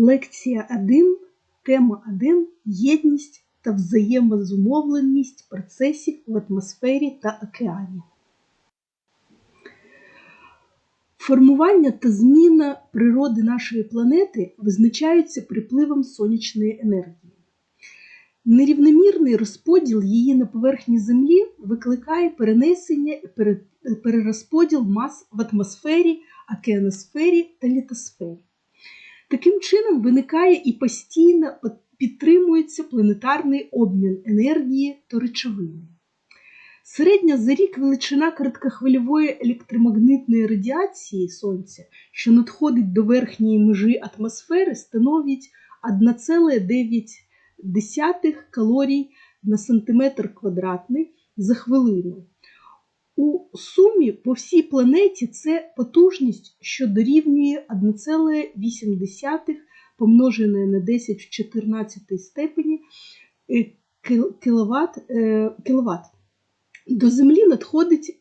Лекція 1, тема 1 Єдність та взаємозумовленість процесів в атмосфері та океані. Формування та зміна природи нашої планети визначаються припливом сонячної енергії. Нерівномірний розподіл її на поверхні Землі викликає перенесення і перерозподіл мас в атмосфері, океаносфері та літосфері. Таким чином виникає і постійно підтримується планетарний обмін енергії та речовини. Середня за рік величина короткохвильової електромагнитної радіації Сонця, що надходить до верхньої межі атмосфери, становить 1,9 калорій на сантиметр квадратний за хвилину. У сумі по всій планеті це потужність, що дорівнює 1,8 помножене на 10 в 14 степені кіловат, кіловат. До Землі надходить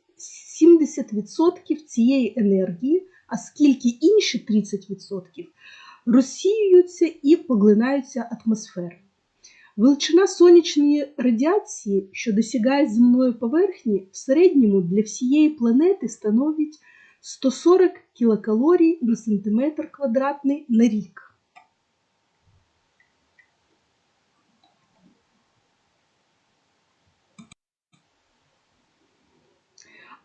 70% цієї енергії, а скільки інші 30% розсіюються і поглинаються атмосферою. Величина сонячної радіації, що досягає земної поверхні, в середньому для всієї планети становить 140 кілокалорій на сантиметр квадратний на рік.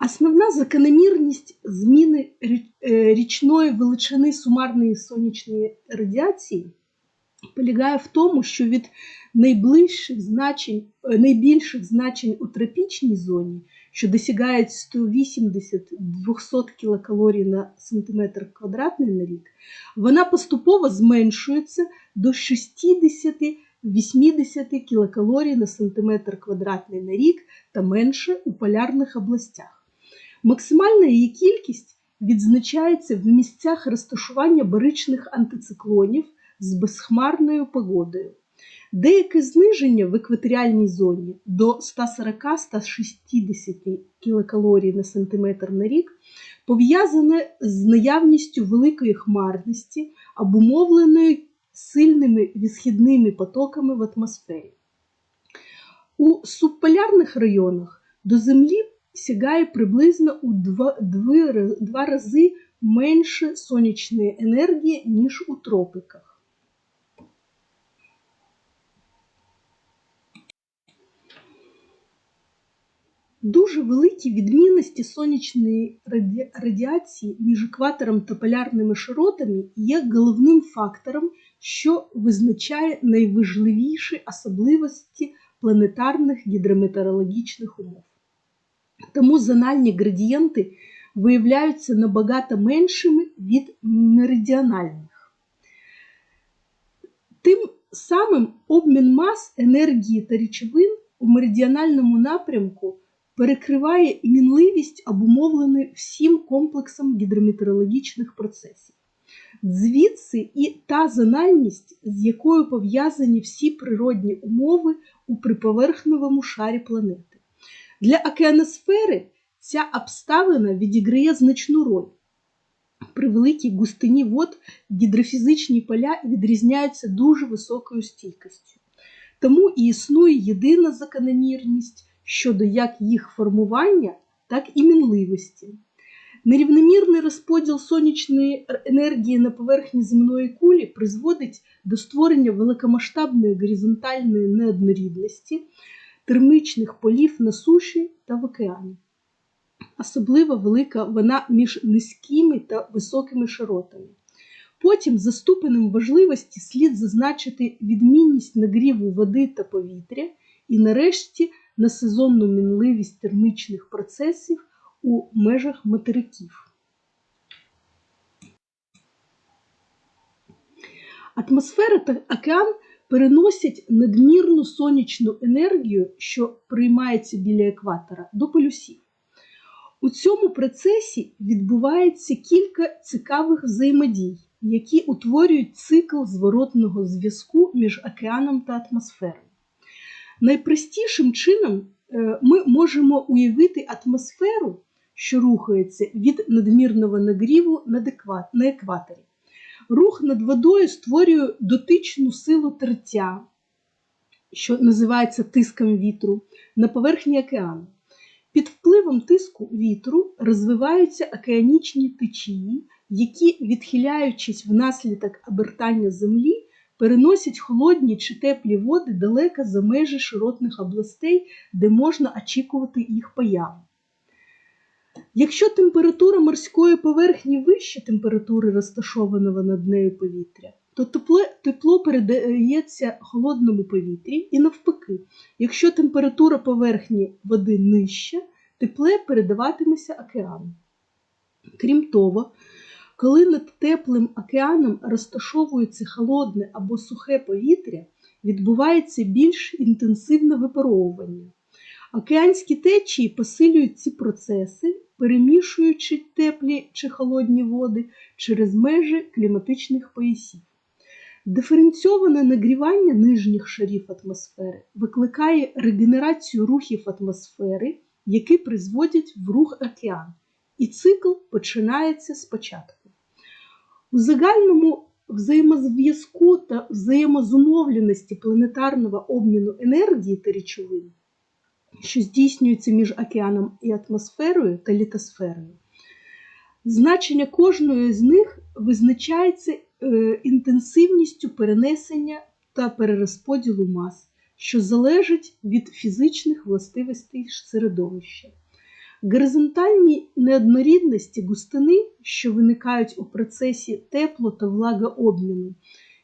Основна закономірність зміни річної величини сумарної сонячної радіації полягає в тому, що від найближчих значень, найбільших значень у тропічній зоні, що досягають 180-200 кілокалорій на сантиметр квадратний на рік, вона поступово зменшується до 60-80 кілокалорій на сантиметр квадратний на рік та менше у полярних областях. Максимальна її кількість відзначається в місцях розташування баричних антициклонів з безхмарною погодою. Деяке зниження в екваторіальній зоні до 140-160 кілокалорій на сантиметр на рік пов'язане з наявністю великої хмарності, обумовленої сильними відсхідними потоками в атмосфері. У субполярних районах до Землі сягає приблизно у два, два рази менше сонячної енергії, ніж у тропиках. Дуже великі відмінності сонячної радіації між екватором та полярними широтами є головним фактором, що визначає найважливіші особливості планетарних гідрометеорологічних умов. Тому зональні градієнти виявляються набагато меншими від меридіональних. Тим самим обмін мас, енергії та речовин у меридіональному напрямку перекриває мінливість, обумовленої всім комплексом гідрометеорологічних процесів. Звідси і та зональність, з якою пов'язані всі природні умови у приповерхновому шарі планети. Для океаносфери ця обставина відіграє значну роль. При великій густині вод гідрофізичні поля відрізняються дуже високою стійкістю. Тому і існує єдина закономірність щодо як їх формування, так і мінливості. Нерівномірний розподіл сонячної енергії на поверхні земної кулі призводить до створення великомасштабної горизонтальної неоднорідності термічних полів на суші та в океані. Особливо велика вона між низькими та високими широтами. Потім, за ступенем важливості, слід зазначити відмінність нагріву води та повітря і, нарешті, на сезонну мінливість термічних процесів у межах материків. Атмосфера та океан переносять надмірну сонячну енергію, що приймається біля екватора, до полюсів. У цьому процесі відбувається кілька цікавих взаємодій, які утворюють цикл зворотного зв'язку між океаном та атмосферою. Найпростішим чином е, ми можемо уявити атмосферу, що рухається від надмірного нагріву на екваторі. Рух над водою створює дотичну силу тертя, що називається тиском вітру, на поверхні океану. Під впливом тиску вітру розвиваються океанічні течії, які, відхиляючись внаслідок обертання землі, переносять холодні чи теплі води далеко за межі широтних областей, де можна очікувати їх появу. Якщо температура морської поверхні вище температури розташованого над нею повітря, то тепло, тепло передається холодному повітрі і навпаки, якщо температура поверхні води нижча, тепле передаватиметься океану. Крім того, коли над теплим океаном розташовується холодне або сухе повітря, відбувається більш інтенсивне випаровування. Океанські течії посилюють ці процеси, перемішуючи теплі чи холодні води через межі кліматичних поясів. Диференційоване нагрівання нижніх шарів атмосфери викликає регенерацію рухів атмосфери, які призводять в рух океан, і цикл починається спочатку. У загальному взаємозв'язку та взаємозумовленості планетарного обміну енергії та речовин, що здійснюється між океаном і атмосферою та літосферою, значення кожної з них визначається е, інтенсивністю перенесення та перерозподілу мас, що залежить від фізичних властивостей середовища. Горизонтальні неоднорідності густини, що виникають у процесі тепло та влагообміну,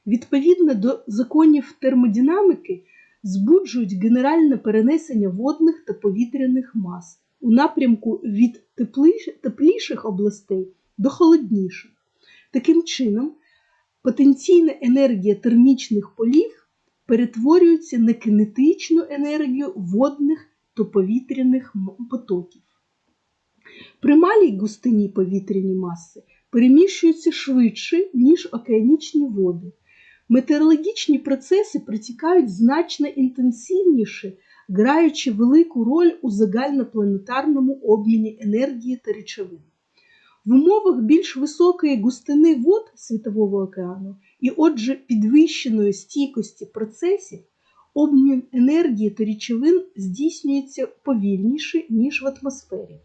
відповідно до законів термодинаміки, збуджують генеральне перенесення водних та повітряних мас у напрямку від тепліших областей до холодніших. Таким чином, потенційна енергія термічних полів перетворюється на кинетичну енергію водних та повітряних потоків. При малій густині повітряні маси переміщуються швидше, ніж океанічні води. Метеорологічні процеси протікають значно інтенсивніше, граючи велику роль у загальнопланетарному обміні енергії та речовин. В умовах більш високої густини вод Світового океану і, отже, підвищеної стійкості процесів, обмін енергії та речовин здійснюється повільніше, ніж в атмосфері.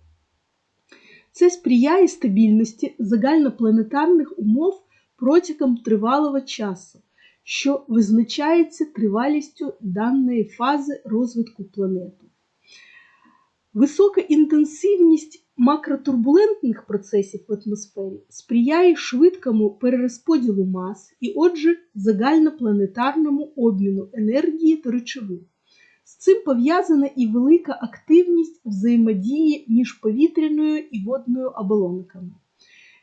Це сприяє стабільності загальнопланетарних умов протягом тривалого часу, що визначається тривалістю даної фази розвитку планети. Висока інтенсивність макротурбулентних процесів в атмосфері сприяє швидкому перерозподілу мас і, отже, загальнопланетарному обміну енергії та речовин. З цим пов'язана і велика активність взаємодії між повітряною і водною оболонками.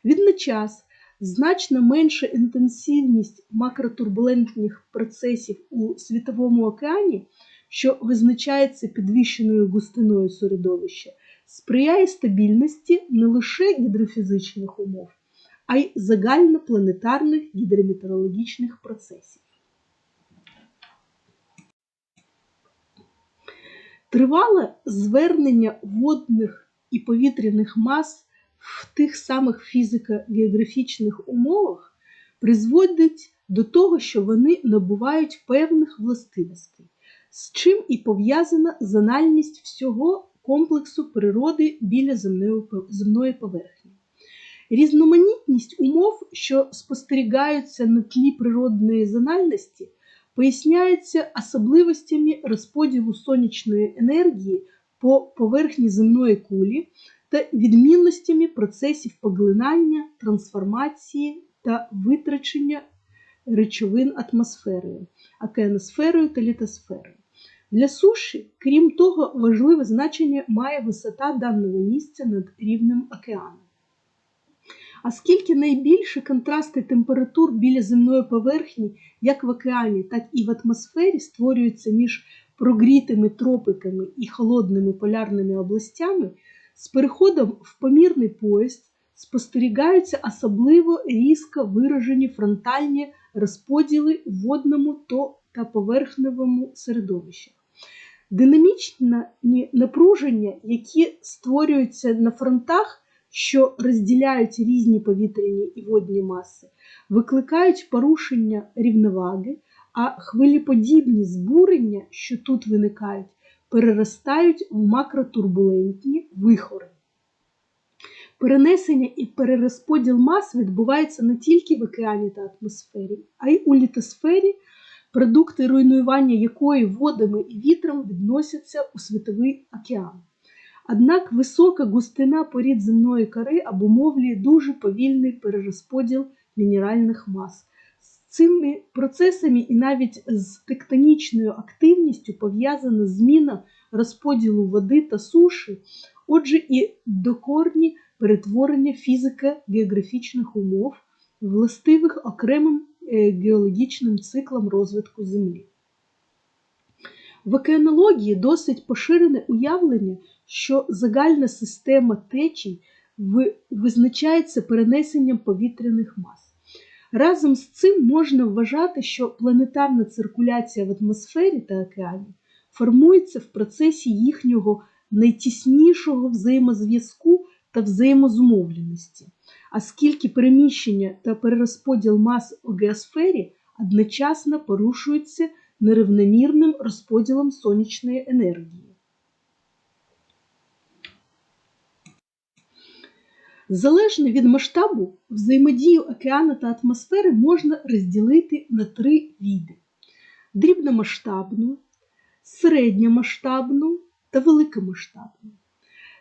Відночас, значно менша інтенсивність макротурбулентних процесів у Світовому океані, що визначається підвищеною густиною середовища, сприяє стабільності не лише гідрофізичних умов, а й загальнопланетарних гідрометеорологічних процесів. Тривале звернення водних і повітряних мас в тих самих фізико-географічних умовах призводить до того, що вони набувають певних властивостей, з чим і пов'язана зональність всього комплексу природи біля земної поверхні. Різноманітність умов, що спостерігаються на тлі природної зональності, поясняється особливостями розподілу сонячної енергії по поверхні земної кулі та відмінностями процесів поглинання, трансформації та витрачення речовин атмосферою, океаносферою та літосферою. Для суші, крім того, важливе значення має висота даного місця над рівнем океану. Оскільки найбільші контрасти температур біля земної поверхні, як в океані, так і в атмосфері, створюються між прогрітими тропиками і холодними полярними областями, з переходом в помірний поїзд спостерігаються особливо різко виражені фронтальні розподіли в водному та поверхневому середовищах. Динамічні напруження, які створюються на фронтах, що розділяють різні повітряні і водні маси, викликають порушення рівноваги, а хвилеподібні збурення, що тут виникають, переростають в макротурбулентні вихори. Перенесення і перерозподіл мас відбувається не тільки в океані та атмосфері, а й у літосфері, продукти руйнування якої водами і вітром відносяться у світовий океан. Однак висока густина порід земної кори обумовлює дуже повільний перерозподіл мінеральних мас. З цими процесами і навіть з тектонічною активністю пов'язана зміна розподілу води та суші, отже, і докорні перетворення фізико-географічних умов, властивих окремим геологічним циклам розвитку Землі. В океанології досить поширене уявлення, що загальна система течій визначається перенесенням повітряних мас. Разом з цим можна вважати, що планетарна циркуляція в атмосфері та океані формується в процесі їхнього найтіснішого взаємозв'язку та взаємозумовленості, оскільки переміщення та перерозподіл мас у геосфері одночасно порушуються нерівномірним розподілом сонячної енергії. Залежно від масштабу, взаємодію океану та атмосфери можна розділити на три види: дрібномасштабну, середньомасштабну та великомасштабну.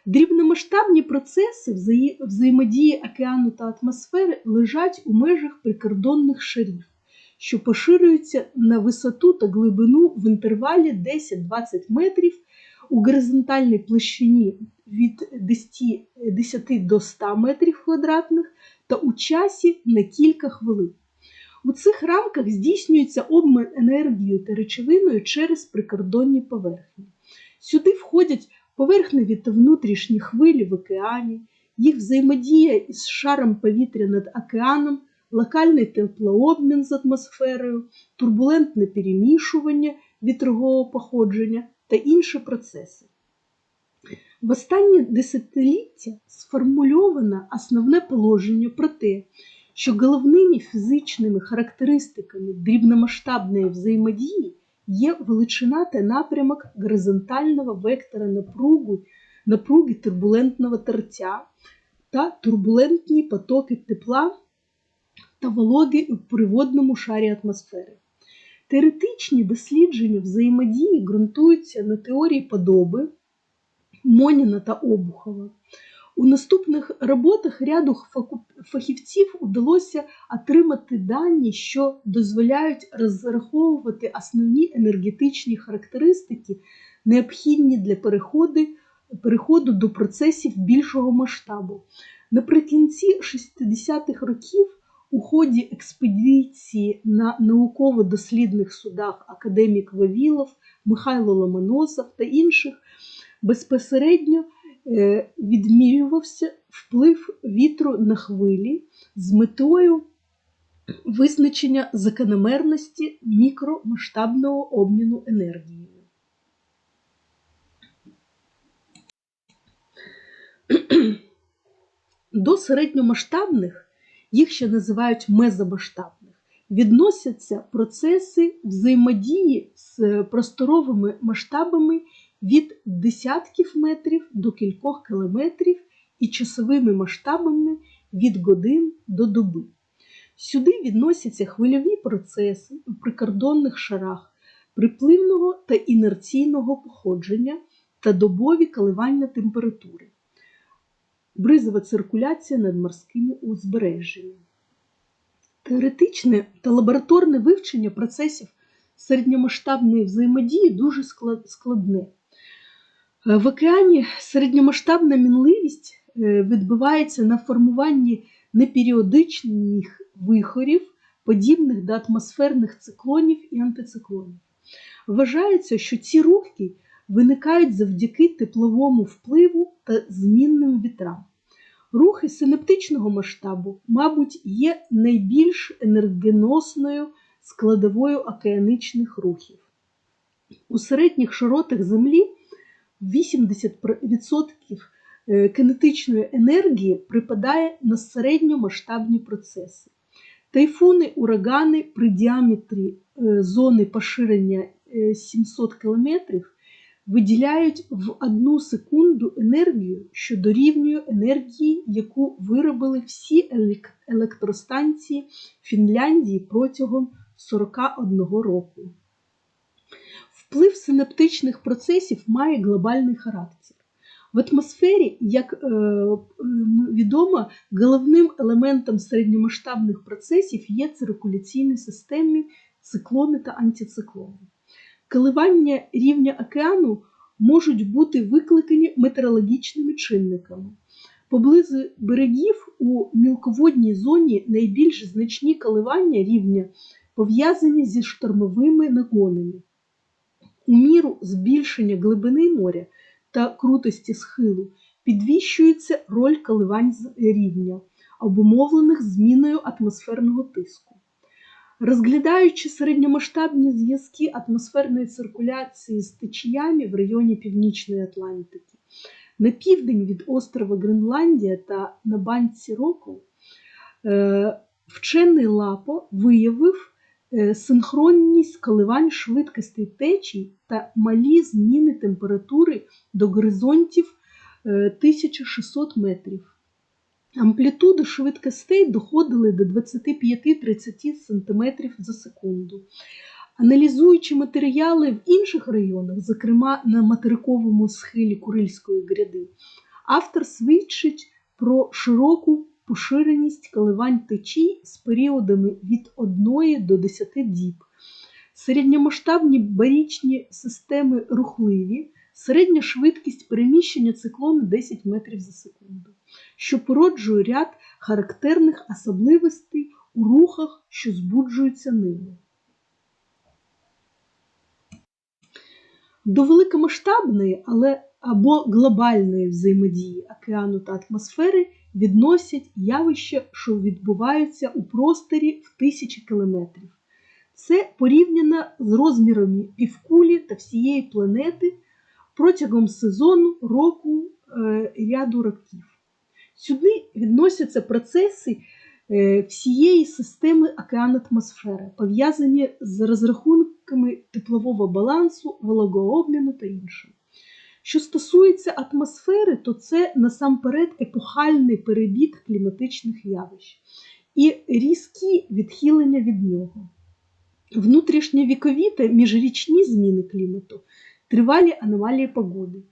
Дрібномасштабні процеси взаємодії океану та атмосфери лежать у межах прикордонних шарів, що поширюються на висоту та глибину в інтервалі 10-20 метрів у горизонтальній площині від 10 до 100 метрів квадратних та у часі на кілька хвилин. У цих рамках здійснюється обмін енергією та речовиною через прикордонні поверхні. Сюди входять поверхневі та внутрішні хвилі в океані, їх взаємодія із шаром повітря над океаном, локальний теплообмін з атмосферою, турбулентне перемішування вітрового походження та інші процеси. В останні десятиліття сформульовано основне положення про те, що головними фізичними характеристиками дрібномасштабної взаємодії є величина та напрямок горизонтального вектора напруги, напруги турбулентного тертя та турбулентні потоки тепла та вологи у приводному шарі атмосфери. Теоретичні дослідження взаємодії ґрунтуються на теорії подоби Моніна та Обухова. У наступних роботах ряду фахівців удалося отримати дані, що дозволяють розраховувати основні енергетичні характеристики, необхідні для переходу, переходу до процесів більшого масштабу. Наприкінці 60-х років у ході експедиції на науково-дослідних судах академік Вавілов, Михайло Ломоносов та інших безпосередньо відмірювався вплив вітру на хвилі з метою визначення закономерності мікромасштабного обміну енергією. До середньомасштабних, їх ще називають мезомасштабних, відносяться процеси взаємодії з просторовими масштабами від десятків метрів до кількох кілометрів і часовими масштабами від годин до доби. Сюди відносяться хвильові процеси у прикордонних шарах припливного та інерційного походження та добові коливання температури, бризова циркуляція над морськими узбережжями. Теоретичне та лабораторне вивчення процесів середньомасштабної взаємодії дуже складне. В океані середньомасштабна мінливість відбувається на формуванні неперіодичних вихорів, подібних до атмосферних циклонів і антициклонів. Вважається, що ці рухи виникають завдяки тепловому впливу та змінним вітрам. Рухи синаптичного масштабу, мабуть, є найбільш енергоносною складовою океанічних рухів. У середніх широтах Землі 80% е, кинетичної енергії припадає на середньомасштабні процеси. Тайфуни, урагани при діаметрі е, зони поширення е, 700 км виділяють в одну секунду енергію, що дорівнює енергії, яку виробили всі електростанції Фінляндії протягом 41 року. Вплив синаптичних процесів має глобальний характер. В атмосфері, як е, відомо, головним елементом середньомасштабних процесів є циркуляційні системи, циклони та антициклони. Коливання рівня океану можуть бути викликані метеорологічними чинниками. Поблизу берегів у мілководній зоні найбільш значні коливання рівня пов'язані зі штормовими нагонами. У міру збільшення глибини моря та крутості схилу підвищується роль коливань рівня, обумовлених зміною атмосферного тиску. Розглядаючи середньомасштабні зв'язки атмосферної циркуляції з течіями в районі Північної Атлантики, на південь від острова Гренландія та на банці Року, е, вчений Лапо виявив е, синхронність коливань швидкостей течій та малі зміни температури до горизонтів е, 1600 метрів. Амплітуди швидкостей доходили до 25-30 см за секунду. Аналізуючи матеріали в інших районах, зокрема на материковому схилі Курильської гряди, автор свідчить про широку поширеність коливань течій з періодами від 1 до 10 діб. Середньомасштабні барічні системи рухливі, середня швидкість переміщення циклону 10 метрів за секунду, що породжує ряд характерних особливостей у рухах, що збуджуються ними. До великомасштабної, але або глобальної взаємодії океану та атмосфери відносять явища, що відбуваються у просторі в тисячі кілометрів. Це порівняно з розмірами півкулі та всієї планети протягом сезону, року е, ряду років. Сюди відносяться процеси е, всієї системи океан-атмосфери, пов'язані з розрахунками теплового балансу, вологообміну та іншим. Що стосується атмосфери, то це насамперед епохальний перебіг кліматичних явищ і різкі відхилення від нього. Внутрішньовікові та міжрічні зміни клімату, тривалі аномалії погоди.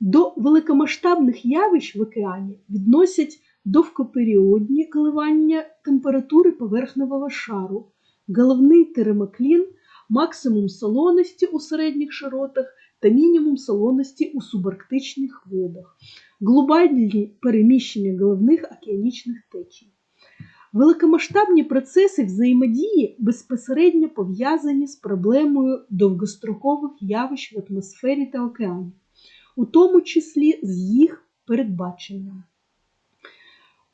До великомасштабних явищ в океані відносять довгоперіодні коливання температури поверхневого шару, головний теремоклін, максимум солоності у середніх широтах та мінімум солоності у субарктичних водах, глобальні переміщення головних океанічних течій. Великомасштабні процеси взаємодії безпосередньо пов'язані з проблемою довгострокових явищ в атмосфері та океані, у тому числі з їх передбаченням.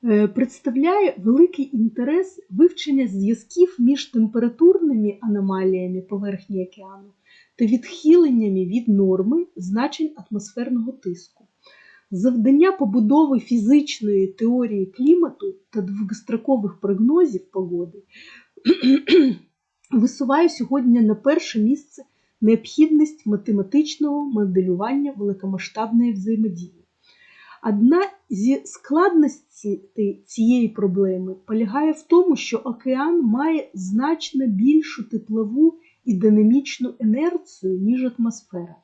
Е, Представляє великий інтерес вивчення зв'язків між температурними аномаліями поверхні океану та відхиленнями від норми значень атмосферного тиску. Завдання побудови фізичної теорії клімату та довгострокових прогнозів погоди висуває сьогодні на перше місце необхідність математичного моделювання великомасштабної взаємодії. Одна зі складностей цієї проблеми полягає в тому, що океан має значно більшу теплову і динамічну інерцію, ніж атмосфера.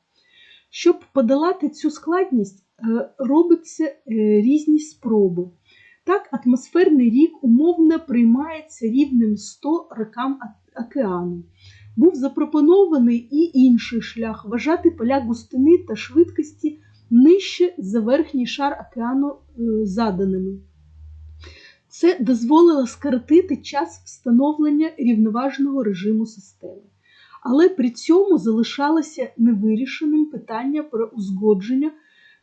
Щоб подолати цю складність, е, робляться е, різні спроби. Так, атмосферний рік умовно приймається рівнем 100 рокам океану. Був запропонований і інший шлях вважати поля густини та швидкості нижче за верхній шар океану е, заданими. Це дозволило скоротити час встановлення рівноважного режиму системи. Але при цьому залишалося невирішеним питання про узгодження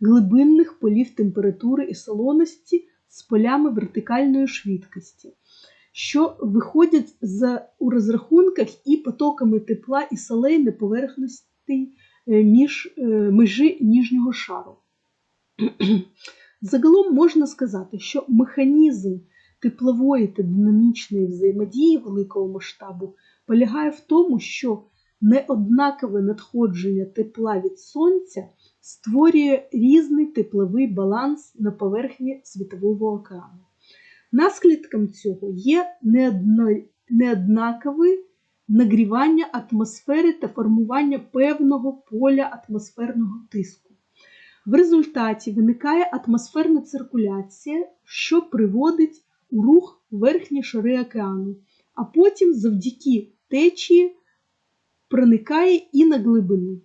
глибинних полів температури і солоності з полями вертикальної швидкості, що виходять за, у розрахунках і потоками тепла і солей на поверхності е, між е, межі ніжнього шару. Загалом можна сказати, що механізм теплової та динамічної взаємодії великого масштабу полягає в тому, що неоднакове надходження тепла від сонця створює різний тепловий баланс на поверхні Світового океану. Наслідком цього є неоднакове нагрівання атмосфери та формування певного поля атмосферного тиску. В результаті виникає атмосферна циркуляція, що приводить у рух верхні шари океану, а потім завдяки течії проникає і на глибину.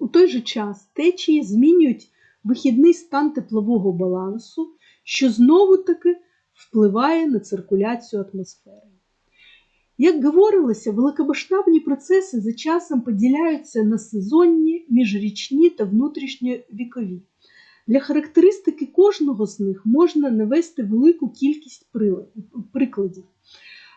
У той же час течії змінюють вихідний стан теплового балансу, що знову таки впливає на циркуляцію атмосфери. Як говорилося, великомасштабні процеси за часом поділяються на сезонні, міжрічні та внутрішньовікові. Для характеристики кожного з них можна навести велику кількість прикладів.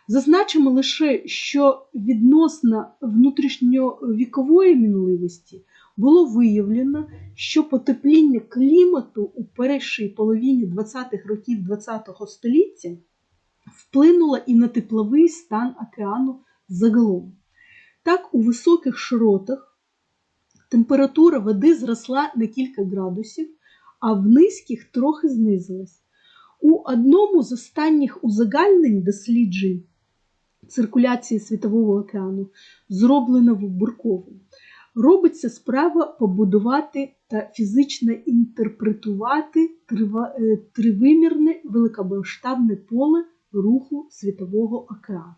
Зазначимо лише, що відносно внутрішньовікової мінливості було виявлено, що потепління клімату у першій половині 20-х років ХХ століття вплинуло і на тепловий стан океану загалом. Так, у високих широтах температура води зросла на кілька градусів, а в низьких трохи знизилась. У одному з останніх узагальнень досліджень циркуляції Світового океану, зроблено в Буркові, робиться справа побудувати та фізично інтерпретувати е, тривимірне великомасштабне поле руху Світового океану.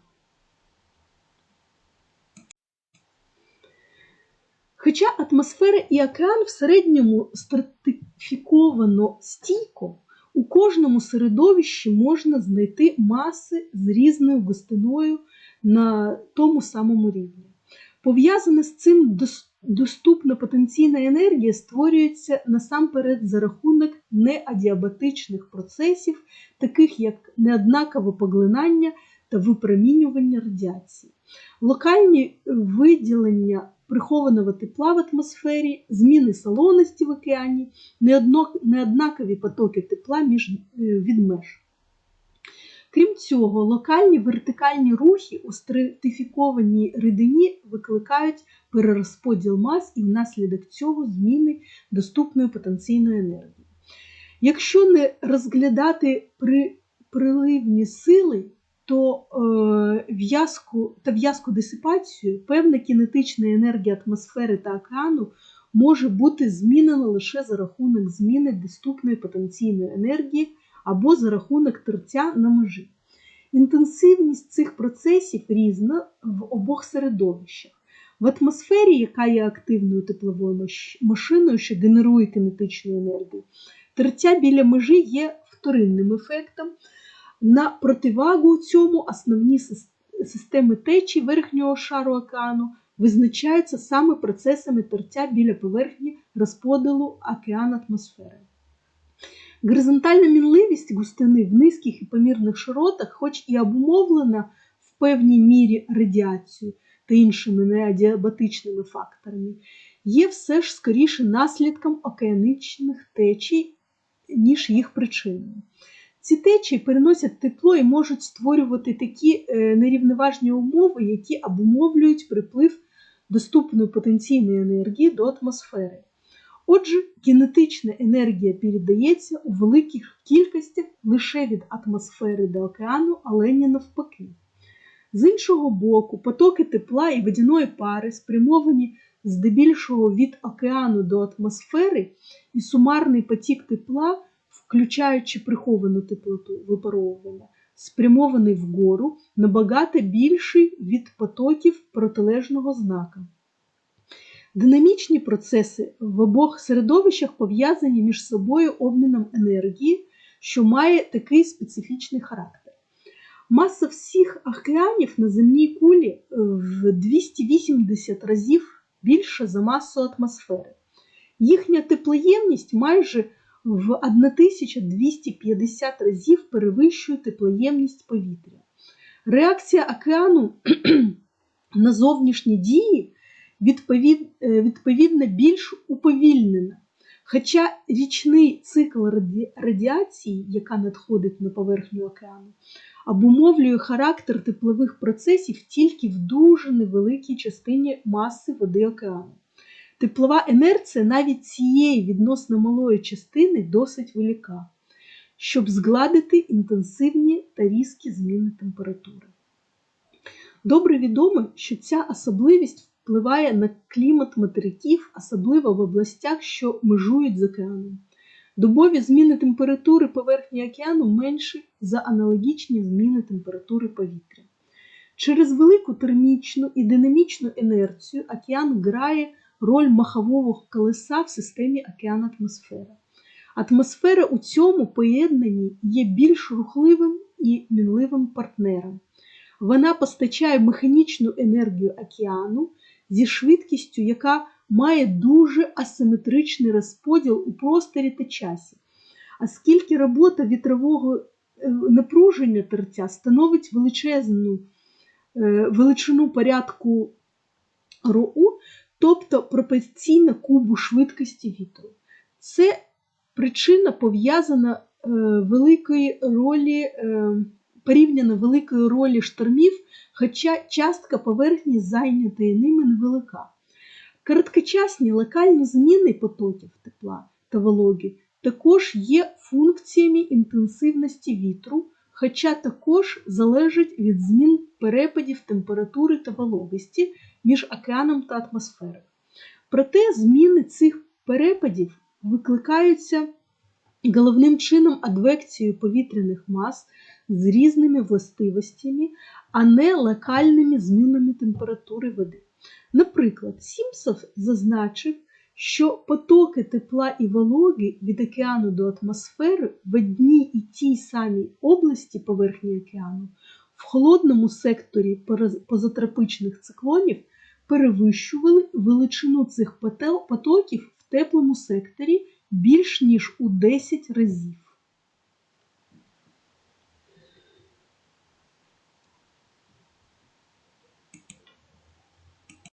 Хоча атмосфера і океан в середньому стратифіковано стійко, у кожному середовищі можна знайти маси з різною густиною на тому самому рівні. Пов'язана з цим доступна потенційна енергія створюється насамперед за рахунок неадіабатичних процесів, таких як неоднакове поглинання та випромінювання радіації. Локальні виділення прихованого тепла в атмосфері, зміни солоності в океані, неоднакові потоки тепла між, е, від меж. Крім цього, локальні вертикальні рухи у стратифікованій рідині викликають перерозподіл мас і внаслідок цього зміни доступної потенційної енергії. Якщо не розглядати при, приливні сили, то е, в'язку та в'язку дисипацію певна кінетична енергія атмосфери та океану може бути змінена лише за рахунок зміни доступної потенційної енергії або за рахунок тертя на межі. Інтенсивність цих процесів різна в обох середовищах. В атмосфері, яка є активною тепловою машиною, що генерує кінетичну енергію, тертя біля межі є вторинним ефектом. На противагу цьому основні системи течій верхнього шару океану визначаються саме процесами тертя біля поверхні розподілу океан атмосфери. Горизонтальна мінливість густини в низьких і помірних широтах, хоч і обумовлена в певній мірі радіацією та іншими неадіабатичними факторами, є все ж скоріше наслідком океанічних течій, ніж їх причиною. Ці течії переносять тепло і можуть створювати такі е, нерівноважні умови, які обумовлюють приплив доступної потенційної енергії до атмосфери. Отже, кінетична енергія передається у великих кількостях лише від атмосфери до океану, але не навпаки. З іншого боку, потоки тепла і водяної пари, спрямовані здебільшого від океану до атмосфери, і сумарний потік тепла, включаючи приховану теплоту випаровування, спрямований вгору, набагато більший від потоків протилежного знака. Динамічні процеси в обох середовищах пов'язані між собою обміном енергії, що має такий специфічний характер. Маса всіх океанів на земній кулі в 280 разів більша за масу атмосфери. Їхня теплоємність майже в 1250 разів перевищує теплоємність повітря. Реакція океану на зовнішні дії е, відповідно більш уповільнена. Хоча річний цикл раді- радіації, яка надходить на поверхню океану, обумовлює характер теплових процесів тільки в дуже невеликій частині маси води океану. Теплова інерція навіть цієї відносно малої частини досить велика, щоб згладити інтенсивні та різкі зміни температури. Добре відомо, що ця особливість впливає на клімат материків, особливо в областях, що межують з океаном. Добові зміни температури поверхні океану менші за аналогічні зміни температури повітря. Через велику термічну і динамічну інерцію океан грає роль махового колеса в системі океан-атмосфера. Атмосфера у цьому поєднанні є більш рухливим і мінливим партнером. Вона постачає механічну енергію океану зі швидкістю, яка має дуже асиметричний розподіл у просторі та часі, оскільки робота вітрового е, напруження терця становить величезну е, величину порядку РОУ, тобто пропорційно кубу швидкості вітру. Це причина пов'язана е, великої ролі, порівняно великої ролі штормів, хоча частка поверхні зайнятої ними невелика. Короткочасні локальні зміни потоків тепла та вологи також є функціями інтенсивності вітру, хоча також залежать від змін перепадів температури та вологості між океаном та атмосферою. Проте зміни цих перепадів викликаються головним чином адвекцією повітряних мас з різними властивостями, а не локальними змінами температури води. Наприклад, Сімпсов зазначив, що потоки тепла і вологи від океану до атмосфери в одній і тій самій області поверхні океану в холодному секторі позатропічних циклонів перевищували величину цих потоків в теплому секторі більш ніж у 10 разів.